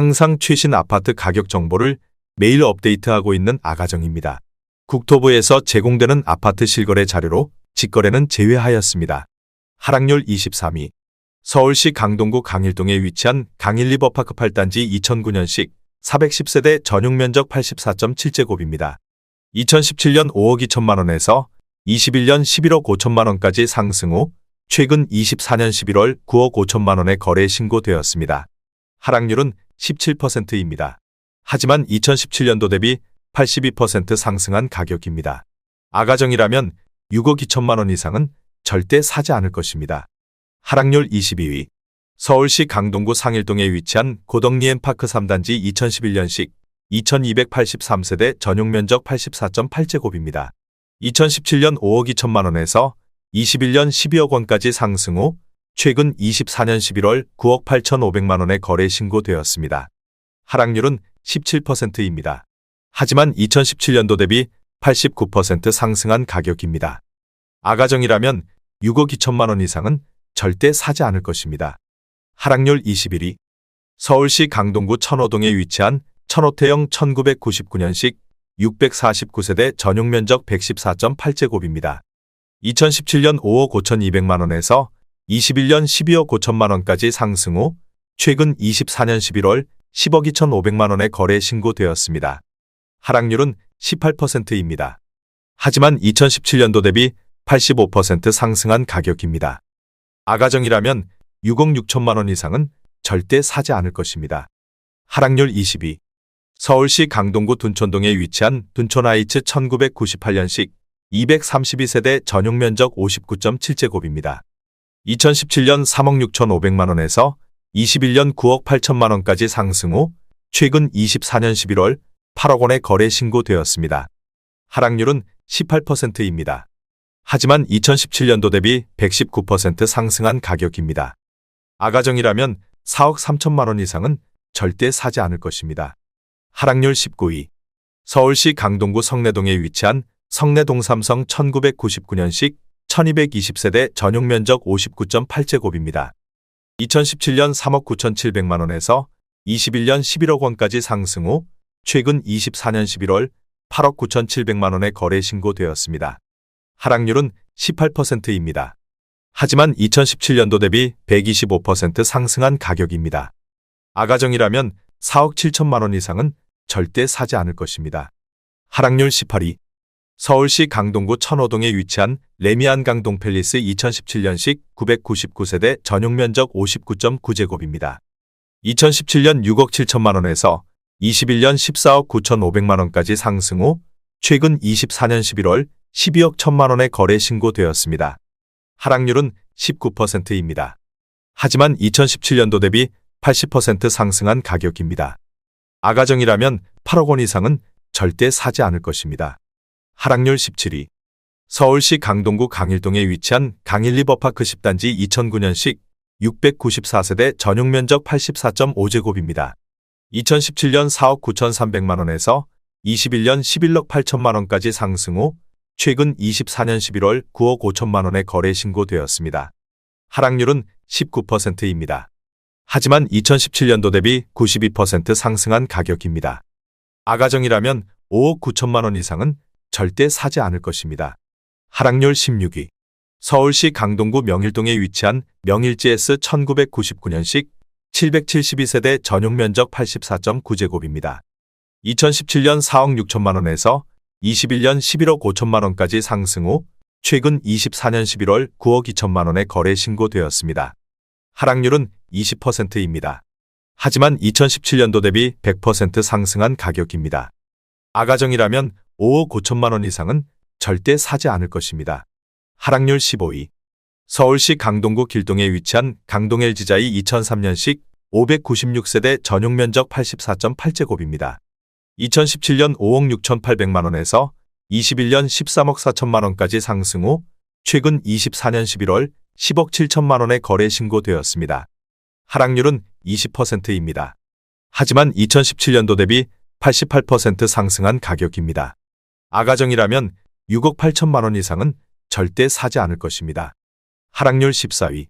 항상 최신 아파트 가격 정보를 매일 업데이트하고 있는 아가정입니다. 국토부에서 제공되는 아파트 실거래 자료로 직거래는 제외하였습니다. 하락률 23위. 서울시 강동구 강일동에 위치한 강일리버파크 8단지 2009년식 410세대 전용 면적 84.7제곱입니다. 2017년 5억 2천만 원에서 21년 11억 5천만 원까지 상승 후 최근 24년 11월 9억 5천만 원에 거래 신고되었습니다. 하락률은 17%입니다. 하지만 2017년도 대비 82% 상승한 가격입니다. 아가정이라면 6억 2천만 원 이상은 절대 사지 않을 것입니다. 하락률 22위. 서울시 강동구 상일동에 위치한 고덕리엔파크 3단지 2011년식 2283세대 전용 면적 84.8제곱입니다. 2017년 5억 2천만 원에서 21년 12억 원까지 상승 후 최근 24년 11월 9억 8천5백만 원에 거래 신고되었습니다. 하락률은 17%입니다. 하지만 2017년도 대비 89% 상승한 가격입니다. 아가정이라면 6억 2천만 원 이상은 절대 사지 않을 것입니다. 하락률 21위. 서울시 강동구 천호동에 위치한 천호태형 1999년식 649세대 전용 면적 114.8제곱입니다. 2017년 5억 5천2백만 원에서 21년 12억 5천만 원까지 상승 후 최근 24년 11월 10억 2천5백만 원에 거래 신고되었습니다. 하락률은 18%입니다. 하지만 2017년도 대비 85% 상승한 가격입니다. 아가정이라면 6억 6천만 원 이상은 절대 사지 않을 것입니다. 하락률 22. 서울시 강동구 둔촌동에 위치한 둔촌아이츠 1998년식 232세대 전용 면적 59.7제곱입니다. 2017년 3억 6천5백만 원에서 21년 9억 8천만 원까지 상승 후 최근 24년 11월 8억 원에 거래 신고되었습니다. 하락률은 18%입니다. 하지만 2017년도 대비 119% 상승한 가격입니다. 아가정이라면 4억 3천만 원 이상은 절대 사지 않을 것입니다. 하락률 19위. 서울시 강동구 성내동에 위치한 성내동 삼성 1999년식 1220세대 전용 면적 59.8제곱입니다. 2017년 3억 9천7백만 원에서 21년 11억 원까지 상승 후 최근 24년 11월 8억 9천7백만 원에 거래 신고되었습니다. 하락률은 18%입니다. 하지만 2017년도 대비 125% 상승한 가격입니다. 아가정이라면 4억 7천만 원 이상은 절대 사지 않을 것입니다. 하락률 18위. 서울시 강동구 천호동에 위치한 레미안 강동 팰리스 2017년식 999세대 전용 면적 59.9제곱입니다. 2017년 6억 7천만 원에서 21년 14억 9천5백만 원까지 상승 후 최근 24년 11월 12억 1천만 원에 거래 신고되었습니다. 하락률은 19%입니다. 하지만 2017년도 대비 80% 상승한 가격입니다. 아가정이라면 8억 원 이상은 절대 사지 않을 것입니다. 하락률 17위. 서울시 강동구 강일동에 위치한 강일리버파크 10단지 2009년식 694세대 전용 면적 84.5제곱입니다. 2017년 4억 9천3백만 원에서 21년 11억 8천만 원까지 상승 후 최근 24년 11월 9억 5천만 원에 거래 신고되었습니다. 하락률은 19%입니다. 하지만 2017년도 대비 92% 상승한 가격입니다. 아가정이라면 5억 9천만 원 이상은 절대 사지 않을 것입니다. 하락률 16위. 서울시 강동구 명일동에 위치한 명일GS 1999년식 772세대 전용 면적 84.9제곱입니다. 2017년 4억 6천만 원에서 21년 11억 5천만 원까지 상승 후 최근 24년 11월 9억 2천만 원에 거래 신고되었습니다. 하락률은 20%입니다. 하지만 2017년도 대비 100% 상승한 가격입니다. 아가정이라면 5억 5천만 원 이상은 절대 사지 않을 것입니다. 하락률 15위. 서울시 강동구 길동에 위치한 강동 LG자이 2003년식 596세대 전용 면적 84.8제곱입니다. 2017년 5억 6천8백만 원에서 21년 13억 4천만 원까지 상승 후 최근 24년 11월 10억 7천만 원에 거래 신고되었습니다. 하락률은 20%입니다. 하지만 2017년도 대비 88% 상승한 가격입니다. 아가정이라면 6억 8천만 원 이상은 절대 사지 않을 것입니다. 하락률 14위.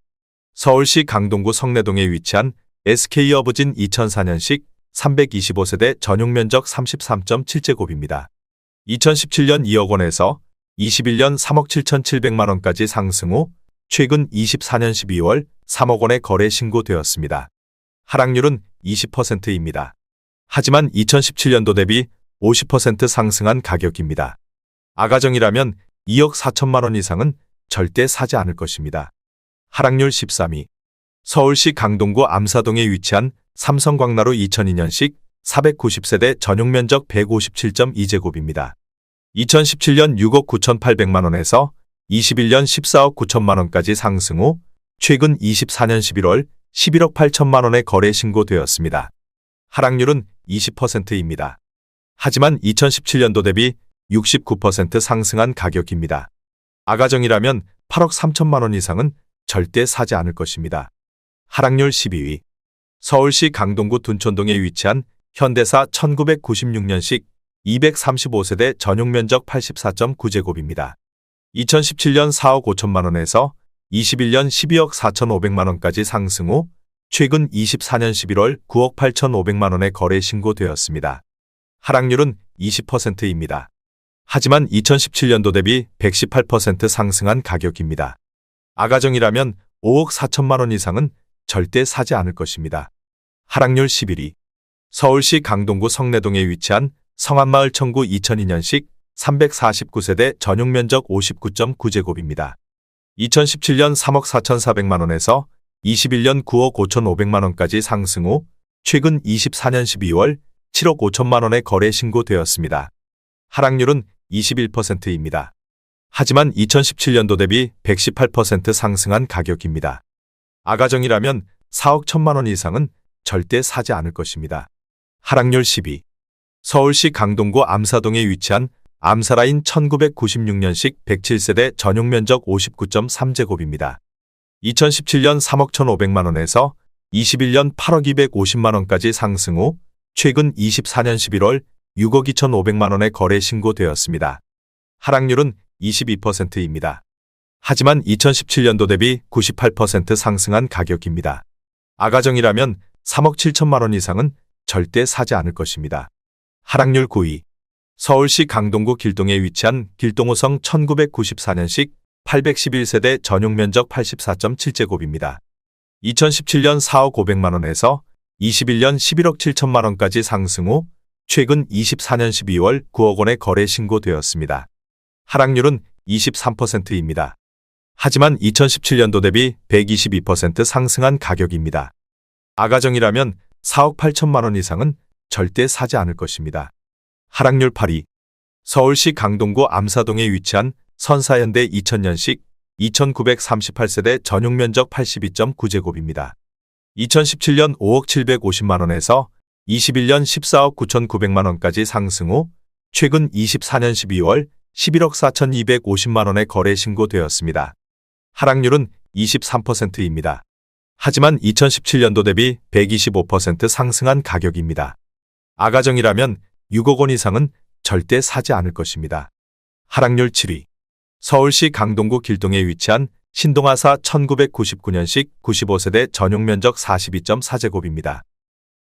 서울시 강동구 성내동에 위치한 SK어브진 2004년식 325세대 전용 면적 33.7제곱입니다. 2017년 2억 원에서 21년 3억 7,700만 원까지 상승 후 최근 24년 12월 3억 원에 거래 신고되었습니다. 하락률은 20%입니다. 하지만 2017년도 대비 50% 상승한 가격입니다. 아가정이라면 2억 4천만 원 이상은 절대 사지 않을 것입니다. 하락률 13위. 서울시 강동구 암사동에 위치한 삼성광나루 2002년식 490세대 전용 면적 157.2제곱입니다. 2017년 6억 9,800만 원에서 21년 14억 9천만 원까지 상승 후 최근 24년 11월 11억 8천만 원에 거래 신고되었습니다. 하락률은 20%입니다. 하지만 2017년도 대비 69% 상승한 가격입니다. 아가정이라면 8억 3천만 원 이상은 절대 사지 않을 것입니다. 하락률 12위. 서울시 강동구 둔촌동에 위치한 현대사 1996년식 235세대 전용 면적 84.9제곱입니다. 2017년 4억 5천만 원에서 21년 12억 4천5백만 원까지 상승 후 최근 24년 11월 9억 8천5백만 원에 거래 신고되었습니다. 하락률은 20%입니다. 하지만 2017년도 대비 118% 상승한 가격입니다. 아가정이라면 5억 4천만 원 이상은 절대 사지 않을 것입니다. 하락률 11위. 서울시 강동구 성내동에 위치한 성안마을 청구 2002년식 349세대 전용 면적 59.9제곱입니다. 2017년 3억 4,400만 원에서 21년 9억 5,500만 원까지 상승 후 최근 24년 12월 7억 5천만 원에 거래 신고되었습니다. 하락률은 21%입니다. 하지만 2017년도 대비 118% 상승한 가격입니다. 아가정이라면 4억 1천만 원 이상은 절대 사지 않을 것입니다. 하락률 12. 서울시 강동구 암사동에 위치한 암사라인 1996년식 107세대 전용 면적 59.3제곱입니다. 2017년 3억 1,500만 원에서 21년 8억 250만 원까지 상승 후 최근 24년 11월 6억 2,500만 원에 거래 신고되었습니다. 하락률은 22%입니다. 하지만 2017년도 대비 98% 상승한 가격입니다. 아가정이라면 3억 7천만 원 이상은 절대 사지 않을 것입니다. 하락률 9위. 서울시 강동구 길동에 위치한 길동호성 1994년식 811세대 전용 면적 84.7제곱입니다. 2017년 4억 500만 원에서 21년 11억 7천만 원까지 상승 후 최근 24년 12월 9억 원에 거래 신고되었습니다. 하락률은 23%입니다. 하지만 2017년도 대비 122% 상승한 가격입니다. 아가정이라면 4억 8천만 원 이상은 절대 사지 않을 것입니다. 하락률 8위. 서울시 강동구 암사동에 위치한 선사현대 2000년식 2938세대 전용 면적 82.9제곱입니다. 2017년 5억 750만 원에서 21년 14억 9,900만 원까지 상승 후 최근 24년 12월 11억 4,250만 원에 거래 신고되었습니다. 하락률은 23%입니다. 하지만 2017년도 대비 125% 상승한 가격입니다. 아가정이라면 6억 원 이상은 절대 사지 않을 것입니다. 하락률 7위. 서울시 강동구 길동에 위치한 신동아사 1999년식 95세대 전용 면적 42.4제곱입니다.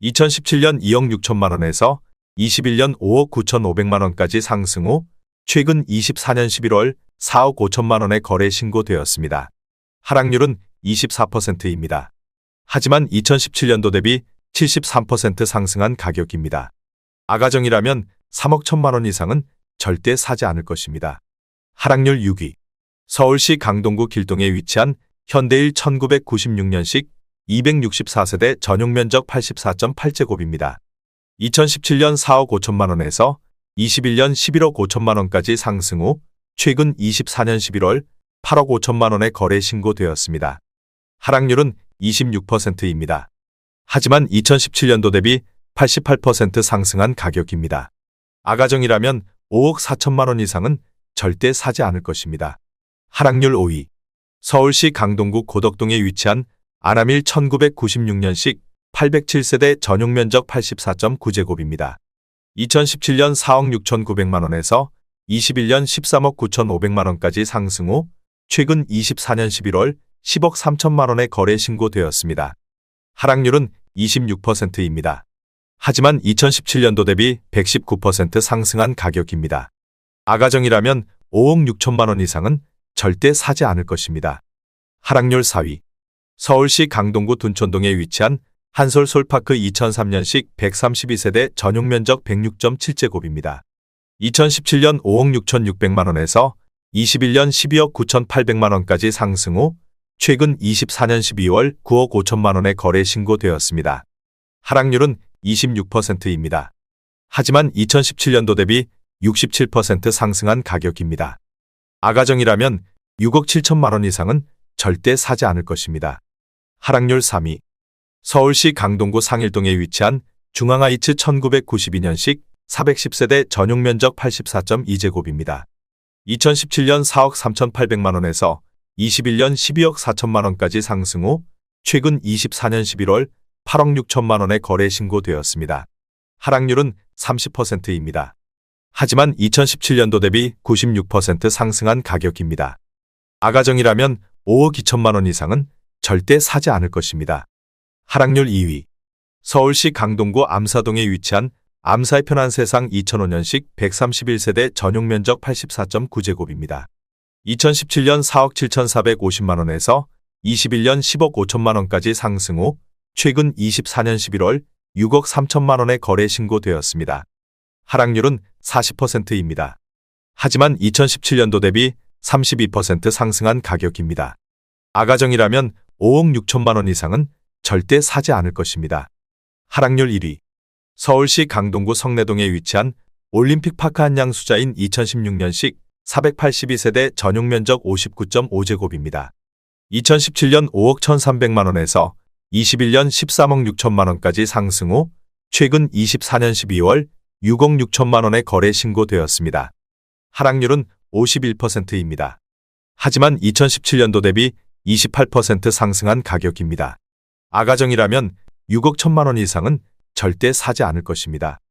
2017년 2억 6천만 원에서 21년 5억 9천5백만 원까지 상승 후 최근 24년 11월 4억 5천만 원에 거래 신고되었습니다. 하락률은 24%입니다. 하지만 2017년도 대비 73% 상승한 가격입니다. 아가정이라면 3억 1천만 원 이상은 절대 사지 않을 것입니다. 하락률 6위. 서울시 강동구 길동에 위치한 현대일 1996년식 264세대 전용 면적 84.8제곱입니다. 2017년 4억 5천만 원에서 21년 11억 5천만 원까지 상승 후 최근 24년 11월 8억 5천만 원에 거래 신고되었습니다. 하락률은 26%입니다. 하지만 2017년도 대비 88% 상승한 가격입니다. 아가정이라면 5억 4천만 원 이상은 절대 사지 않을 것입니다. 하락률 5위. 서울시 강동구 고덕동에 위치한 아나밀 1996년식 807세대 전용 면적 84.9제곱입니다. 2017년 4억 6천9백만 원에서 21년 13억 9천5백만 원까지 상승 후 최근 24년 11월 10억 3천만 원에 거래 신고되었습니다. 하락률은 26%입니다. 하지만 2017년도 대비 119% 상승한 가격입니다. 아가정이라면 5억 6천만 원 이상은 절대 사지 않을 것입니다. 하락률 4위. 서울시 강동구 둔촌동에 위치한 한솔 솔파크 2003년식 132세대 전용 면적 106.7제곱입니다. 2017년 5억 6,600만 원에서 21년 12억 9,800만 원까지 상승 후 최근 24년 12월 9억 5천만 원에 거래 신고되었습니다. 하락률은 26%입니다. 하지만 2017년도 대비 67% 상승한 가격입니다. 아가정이라면 6억 7천만 원 이상은 절대 사지 않을 것입니다. 하락률 3위. 서울시 강동구 상일동에 위치한 중앙아이츠 1992년식 410세대 전용 면적 84.2제곱입니다. 2017년 4억 3,800만 원에서 21년 12억 4천만 원까지 상승 후 최근 24년 11월 8억 6천만 원에 거래 신고되었습니다. 하락률은 30%입니다. 하지만 2017년도 대비 96% 상승한 가격입니다. 아가정이라면 5억 2천만 원 이상은 절대 사지 않을 것입니다. 하락률 2위. 서울시 강동구 암사동에 위치한 암사의 편한 세상 2005년식 131세대 전용 면적 84.9제곱입니다. 2017년 4억 7,450만 원에서 21년 10억 5천만 원까지 상승 후 최근 24년 11월 6억 3천만 원에 거래 신고되었습니다. 하락률은 40%입니다. 하지만 2017년도 대비 32% 상승한 가격입니다. 아가정이라면 5억 6천만 원 이상은 절대 사지 않을 것입니다. 하락률 1위. 서울시 강동구 성내동에 위치한 올림픽파크 한양 수자인 2016년식 482세대 전용 면적 59.5제곱입니다. 2017년 5억 1,300만 원에서 21년 13억 6천만 원까지 상승 후 최근 24년 12월 6억 6천만 원에 거래 신고되었습니다. 하락률은 51%입니다. 하지만 2017년도 대비 28% 상승한 가격입니다. 아가정이라면 6억 1천만 원 이상은 절대 사지 않을 것입니다.